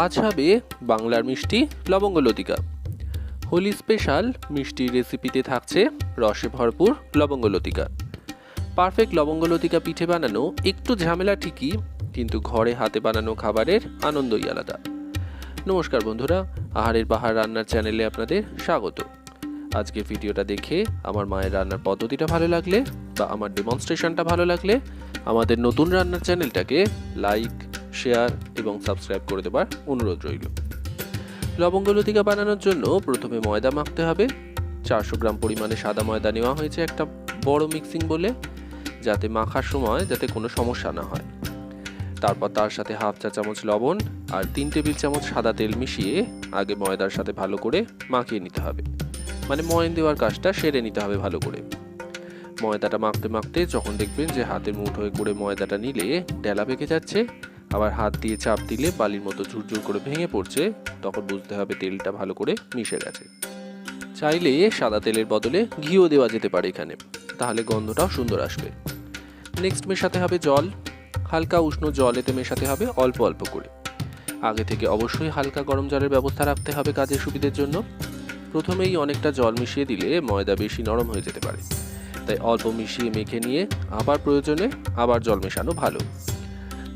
আজ হবে বাংলার মিষ্টি লবঙ্গ লতিকা। হোলি স্পেশাল মিষ্টির রেসিপিতে থাকছে রসে ভরপুর লবঙ্গ লতিকা। পারফেক্ট লবঙ্গ লতিকা পিঠে বানানো একটু ঝামেলা ঠিকই, কিন্তু ঘরে হাতে বানানো খাবারের আনন্দই আলাদা। নমস্কার বন্ধুরা, আহারের বাহার রান্নার চ্যানেলে আপনাদের স্বাগত। আজকের ভিডিওটা দেখে আমার মায়ের রান্নার পদ্ধতিটা ভালো লাগলে বা আমার ডেমনস্ট্রেশনটা ভালো লাগলে আমাদের নতুন রান্নার চ্যানেলটাকে লাইক শেয়ার এবং সাবস্ক্রাইব করে দেবার অনুরোধ রইল। লবঙ্গ লতিকা বানানোর জন্য প্রথমে ময়দা মাখতে হবে। চারশো গ্রাম পরিমাণে সাদা ময়দা নেওয়া হয়েছে একটা বড় মিক্সিং বলে, যাতে মাখার সময় যাতে কোনো সমস্যা না হয়। তারপর তার সাথে হাফ চা চামচ লবণ আর তিন টেবিল চামচ সাদা তেল মিশিয়ে আগে ময়দার সাথে ভালো করে মাখিয়ে নিতে হবে। মানে ময়ন দেওয়ার কাজটা সেরে নিতে হবে ভালো করে। ময়দাটা মাখতে মাখতে যখন দেখবেন যে হাতের মুঠোয় করে ময়দাটা নিলে ডেলা পেকে যাচ্ছে আবার হাত দিয়ে চাপ দিলে বালির মতো ঝুরঝুর করে ভেঙে পড়ছে, তখন বুঝতে হবে তেলটা ভালো করে মিশে গেছে। চাইলে সাদা তেলের বদলে ঘিও দেওয়া যেতে পারে এখানে, তাহলে গন্ধটাও সুন্দর আসবে। নেক্সট মেশাতে হবে জল। হালকা উষ্ণ জল এতে মেশাতে হবে অল্প অল্প করে। আগে থেকে অবশ্যই হালকা গরম জলের ব্যবস্থা রাখতে হবে কাজের সুবিধের জন্য। প্রথমেই অনেকটা জল মিশিয়ে দিলে ময়দা বেশি নরম হয়ে যেতে পারে। তাই অল্প মিশিয়ে মেখে নিয়ে আবার প্রয়োজনে আবার জল মেশানো ভালো।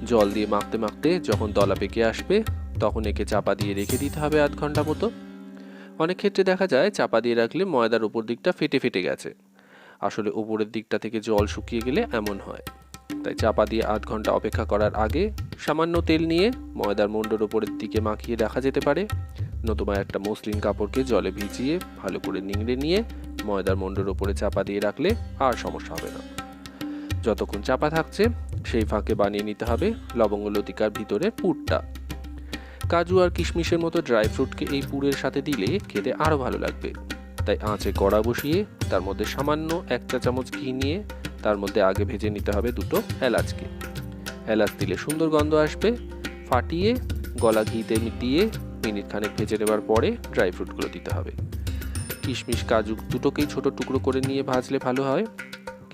জল দিয়ে মাখতে মাখতে যখন দলা পেকে আসবে, তখন একে চাপা দিয়ে রেখে দিতে হবে আধ ঘণ্টা মতো। অনেক ক্ষেত্রে দেখা যায় চাপা দিয়ে রাখলে ময়দার উপর দিকটা ফেটে ফেটে গেছে। আসলে উপরের দিকটা থেকে জল শুকিয়ে গেলে এমন হয়। তাই চাপা দিয়ে আধ ঘণ্টা অপেক্ষা করার আগে সামান্য তেল নিয়ে ময়দার মুন্ডর উপরের দিকে মাখিয়ে রাখা যেতে পারে। নতুবা একটা মসলিন কাপড়কে জলে ভিজিয়ে ভালো করে নিংড়ে নিয়ে ময়দার মুন্ডর উপরে চাপা দিয়ে রাখলে আর সমস্যা হবে না। যতক্ষণ চাপা থাকছে, সেই ফাঁকে বানিয়ে নিতে হবে লবঙ্গ লতিকার ভিতরে পুরটা। কাজু আর কিশমিশের মতো ড্রাই ফ্রুটকে এই পুরের সাথে দিলে খেতে আরও ভালো লাগবে। তাই আঁচে কড়া বসিয়ে, তার মধ্যে সামান্য এক চা চামচ ঘি নিয়ে, তার মধ্যে আগে ভেজে নিতে হবে দুটো এলাচকে। এলাচ দিলে সুন্দর গন্ধ আসবে। ফাটিয়ে গলা ঘিতে দিয়ে মিনিট খানেক ভেজে নেবার পরে ড্রাই ফ্রুটগুলো দিতে হবে। কিশমিশ, কাজু দুটোকেই ছোট টুকরো করে নিয়ে ভাজলে ভালো হয়।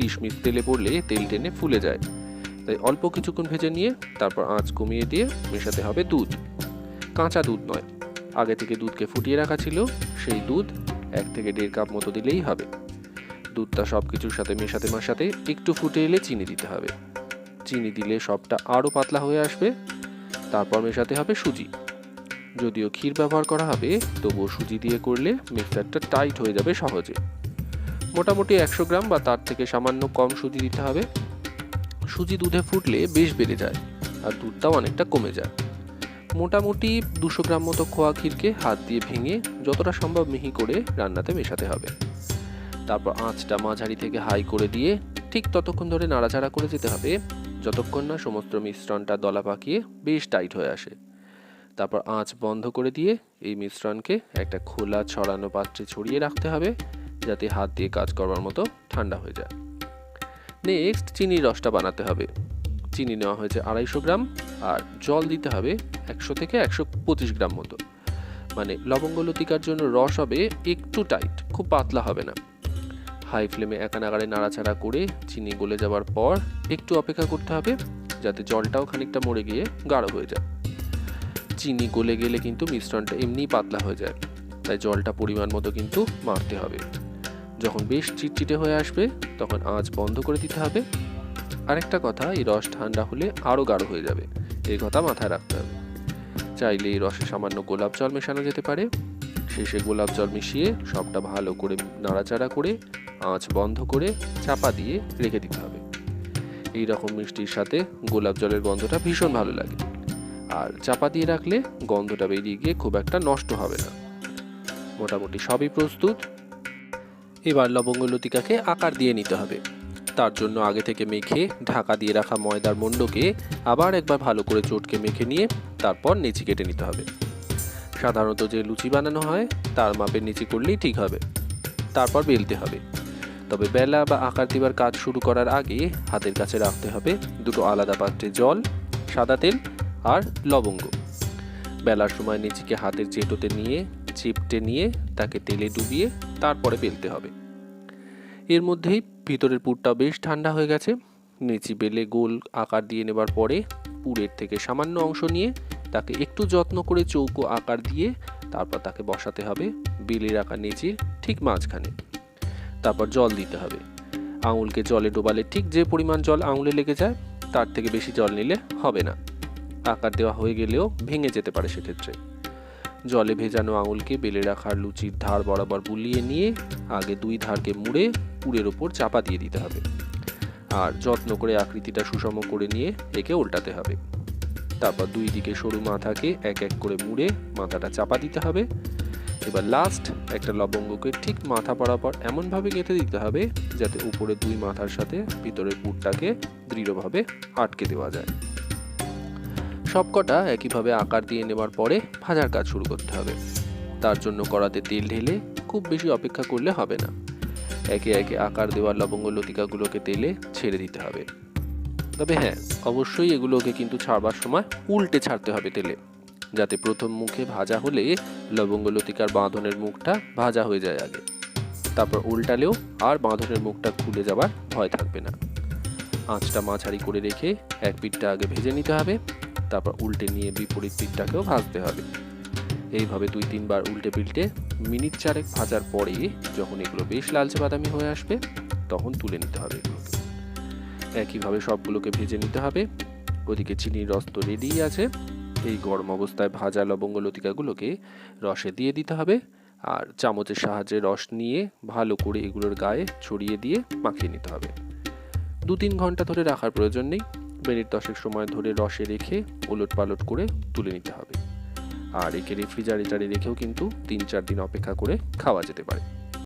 কিশমিশ তেলে পড়লে তেল টেনে ফুলে যায়। তাই অল্প কিছুক্ষণ ভেজে নিয়ে তারপর আঁচ কমিয়ে দিয়ে মেশাতে হবে দুধ। কাঁচা দুধ নয়। আগে থেকে দুধকে ফুটিয়ে রাখা ছিল, সেই দুধ এক থেকে দেড় কাপ মতো দিলেই হবে। দুধটা সব কিছুর সাথে মেশাতে মেশাতে একটু ফুটে এলে চিনি দিতে হবে। চিনি দিলে সবটা আরও পাতলা হয়ে আসবে। তারপর মেশাতে হবে সুজি। যদিও ক্ষীর ব্যবহার করা হবে, তবুও সুজি দিয়ে করলে মিক্সারটা টাইট হয়ে যাবে সহজে। মোটামুটি একশো গ্রাম বা তার থেকে সামান্য কম সুজি দিতে হবে। সুজি দুধে ফুটলে বেশ বেড়ে যায় আর দুধটাও অনেকটা কমে যায়। মোটামুটি দুশো গ্রাম মতো খোয়া ক্ষীরকে হাত দিয়ে ভেঙে যতটা সম্ভব মিহি করে রান্নাতে মেশাতে হবে। তারপর আঁচটা মাঝারি থেকে হাই করে দিয়ে ঠিক ততক্ষণ ধরে নাড়াচাড়া করে যেতে হবে। যতক্ষণ না সমস্ত মিশ্রণটা দলা পাকিয়ে বেশ টাইট হয়ে আসে। তারপর আঁচ বন্ধ করে দিয়ে এই মিশ্রণকে একটা খোলা ছড়ানো পাত্রে ছড়িয়ে রাখতে হবে। যাতে হাত দিয়ে কাজ করবার মতো ঠান্ডা হয়ে যায়। নেক্সট চিনির রসটা বানাতে হবে। চিনি নেওয়া হয়েছে আড়াইশো গ্রাম আর জল দিতে হবে একশো থেকে একশো পঁচিশ গ্রাম মতো। মানে লবঙ্গ লতিকার জন্য রস হবে একটু টাইট, খুব পাতলা হবে না। হাই ফ্লেমে একা নাগাড়ে নাড়াচাড়া করে চিনি গলে যাওয়ার পর একটু অপেক্ষা করতে হবে যাতে জলটাও খানিকটা মরে গিয়ে গাঢ় হয়ে যায়। চিনি গলে গেলে কিন্তু মিশ্রণটা এমনিই পাতলা হয়ে যায়, তাই জলটা পরিমাণ মতো কিন্তু মারতে হবে। যখন বেশ চিটচিটে হয়ে আসবে, তখন আঁচ বন্ধ করে দিতে হবে। আরেকটা কথা, এই রস ঠান্ডা হলে আরও গাঢ় হয়ে যাবে। এই কথা মাথায় রাখতে হবে। চাইলে এই রসে সামান্য গোলাপ জল মেশানো যেতে পারে। শেষে গোলাপ জল মিশিয়ে সবটা ভালো করে নাড়াচাড়া করে আঁচ বন্ধ করে চাপা দিয়ে রেখে দিতে হবে। এই রকম মিষ্টির সাথে গোলাপ জলের গন্ধটা ভীষণ ভালো লাগে। আর চাপা দিয়ে রাখলে গন্ধটা বেরিয়ে গিয়ে খুব একটা নষ্ট হবে না। মোটামুটি সবই প্রস্তুত। এবার লবঙ্গ লতিকাকে আকার দিয়ে নিতে হবে। তার জন্য আগে থেকে মেখে ঢাকা দিয়ে রাখা ময়দার মণ্ডকে আবার একবার ভালো করে চটকে মেখে নিয়ে তারপর নিচি কেটে নিতে হবে। সাধারণত যে লুচি বানানো হয়, তার মাপের নিচি করলেই ঠিক হবে। তারপর বেলতে হবে। তবে বেলা বা আকার দেবার কাজ শুরু করার আগে হাতের কাছে রাখতে হবে দুটো আলাদা পাত্রে জল, সাদা তেল আর লবঙ্গ। বেলার সময় নিচিকে হাতের চেটোতে নিয়ে, চিপটে নিয়ে তাকে তেলে ডুবিয়ে তারপরে বেলতে হবে। এর মধ্যেই ভিতরের পুরটা বেশ ঠান্ডা হয়ে গেছে। নিচি বেলে গোল আকার দিয়ে নেবার পরে পুরের থেকে সামান্য অংশ নিয়ে তাকে একটু যত্ন করে চৌকো আকার দিয়ে তারপর তাকে বসাতে হবে বেলের আকার নিচের ঠিক মাঝখানে। তারপর জল দিতে হবে। আঙুলকে জলে ডোবালে ঠিক যে পরিমাণ জল আঙুলে লেগে যায়, তার থেকে বেশি জল নিলে হবে না। আকার দেওয়া হয়ে গেলেও ভেঙে যেতে পারে সেক্ষেত্রে। জলে ভেজানো আঙুলকে বেলে রাখার লুচির ধার বরাবর বুলিয়ে নিয়ে আগে দুই ধারকে মুড়ে পুরের ওপর চাপা দিয়ে দিতে হবে। আর যত্ন করে আকৃতিটা সুষম করে নিয়ে একে উল্টাতে হবে। তারপর দুই দিকে সরু মাথাকে এক এক করে মুড়ে মাথাটা চাপা দিতে হবে। এবার লাস্ট একটা লবঙ্গকে ঠিক মাথা বরাবর এমনভাবে গেঁথে দিতে হবে যাতে উপরে দুই মাথার সাথে ভিতরের পুরটাকে দৃঢ়ভাবে আটকে দেওয়া যায়। সবকটা একইভাবে আকার দিয়ে নেবার পরে ভাজার কাজ শুরু করতে হবে। তার জন্য কড়াতে তেল ঢেলে খুব বেশি অপেক্ষা করলে হবে না। একে একে আকার দেওয়া লবঙ্গ লতিকাগুলোকে তেলে ছেড়ে দিতে হবে। তবে হ্যাঁ অবশ্যই এগুলোকে কিন্তু ছাড়বার সময় উল্টে ছাড়তে হবে তেলে, যাতে প্রথম মুখে ভাজা হলে লবঙ্গ লতিকার বাঁধনের মুখটা ভাজা হয়ে যায় আগে। তারপর উল্টালেও আর বাঁধনের মুখটা খুলে যাবার ভয় থাকবে না। আঁচটা মাঝারি করে রেখে এক পিঠটা আগে ভেজে নিতে হবে। তারপর উল্টে নিয়ে বিপরীত পিঠটাকেও ভাজতে হবে। এইভাবে দুই তিনবার উল্টে পিল্টে মিনিট চারেক ভাজার পরে যখন এগুলো বেশ লালচে বাদামি হয়ে আসবে, তখন তুলে নিতে হবে। একইভাবে সবগুলোকে ভেজে নিতে হবে। ওদিকে চিনির রস তো রেডিই আছে। এই গরম অবস্থায় ভাজা লবঙ্গ লতিকাগুলোকে রসে দিয়ে দিতে হবে আর চামচের সাহায্যে রস নিয়ে ভালো করে এগুলোর গায়ে ছড়িয়ে দিয়ে মাখিয়ে নিতে হবে। দু তিন ঘণ্টা ধরে রাখার প্রয়োজন নেই। মিনিট দশেক সময় ধরে রসে রেখে ওলট পালট করে তুলে নিতে হবে। আর একে রেফ্রিজারেটারে রেখেও কিন্তু তিন চার দিন অপেক্ষা করে খাওয়া যেতে পারে।